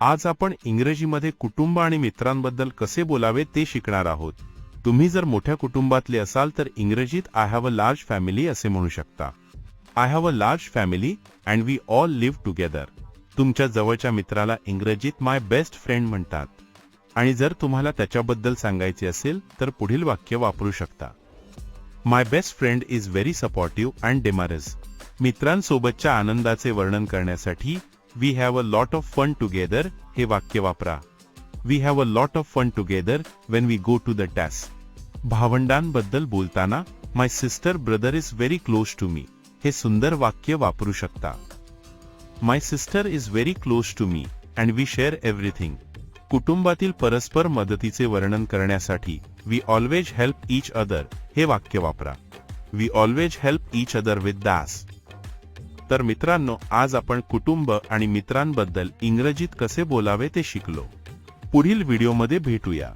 आज आपण इंग्रजीमध्ये कुटुंब आणि मित्रांबद्दल कसे बोलावे ते शिकणार आहोत. तुम्ही जर मोठ्या कुटुंबातले असाल तर इंग्रजीत I have a large family असे म्हणू शकता. I have a large family and we all live together तुमच्या जवळच्या मित्राला इंग्रजीत माय बेस्ट फ्रेंड म्हणतात. आणि जर तुम्हाला त्याच्याबद्दल सांगायचे असेल तर पुढील वाक्य वापरू शकता. My best friend is very supportive and डेमारस मित्रांसोबतच्या आनंदाचे वर्णन करण्यासाठी we have a lot of fun together हे वाक्य वापरा. We have a lot of fun together when we go to the tax भावंडांबद्दल बोलताना my sister brother is very close to me हे सुंदर वाक्य वापरू शकता. My sister is very close to me and we share everything कुटुंबातील परस्पर मदतीचे वर्णन करण्यासाठी we always help each other हे वाक्य वापरा. We always help each other with Das तर मित्रांनो आज आपण कुटुंब आणि मित्रांबद्दल इंग्रजीत कसे बोलावे ते शिकलो. पुढील व्हिडिओमध्ये भेटूया.